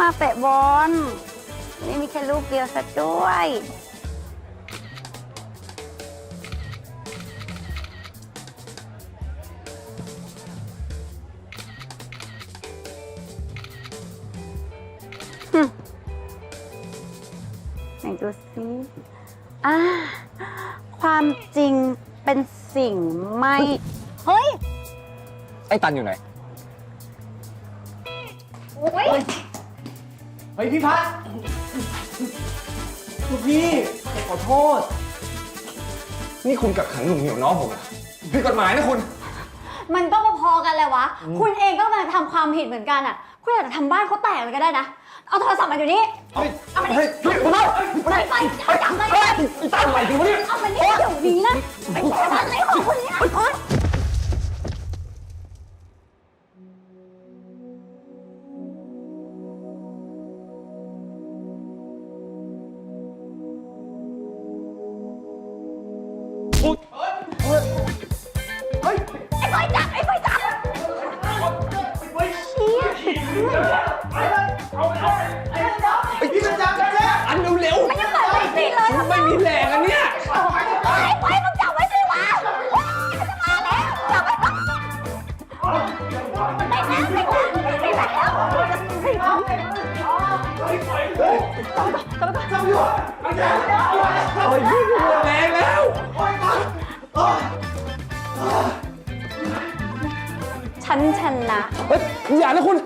มาเตะบอลนี่มีแค่ลูกเดียวซะด้วยหึไหนดูสิอ่าความจริงเป็นสิ่งไม่ เฮ้ย ไอ้ตันอยู่ไหน โอ้ย เฮ้ยพี่พัดลูกพี่ขอโทษ นี่คุณกักขังหนุ่มเหนียวน้องผมเหรอผิดกฎหมายนะคุณ มันก็พอๆกันเลยวะ คุณเองก็มาทำความผิดเหมือนกันอะ คุณอาจจะทำบ้านเขาแตกเลยก็ได้นะ เอาโทรศัพท์มาเดี๋ยวนี้เฮ้ยเฮ้ยเฮ้ยคุณเอาไปไปเอาจับมาเลยไอ้ตันใหม่จริงวะเนี่ย เอามานี่เดี๋ยวนี้นะไอ้อะไรของคุณเนี่ย เฮ้ยพี่หมดแรงแล้วฉันชนะ เฮ้ยอย่านะคุณ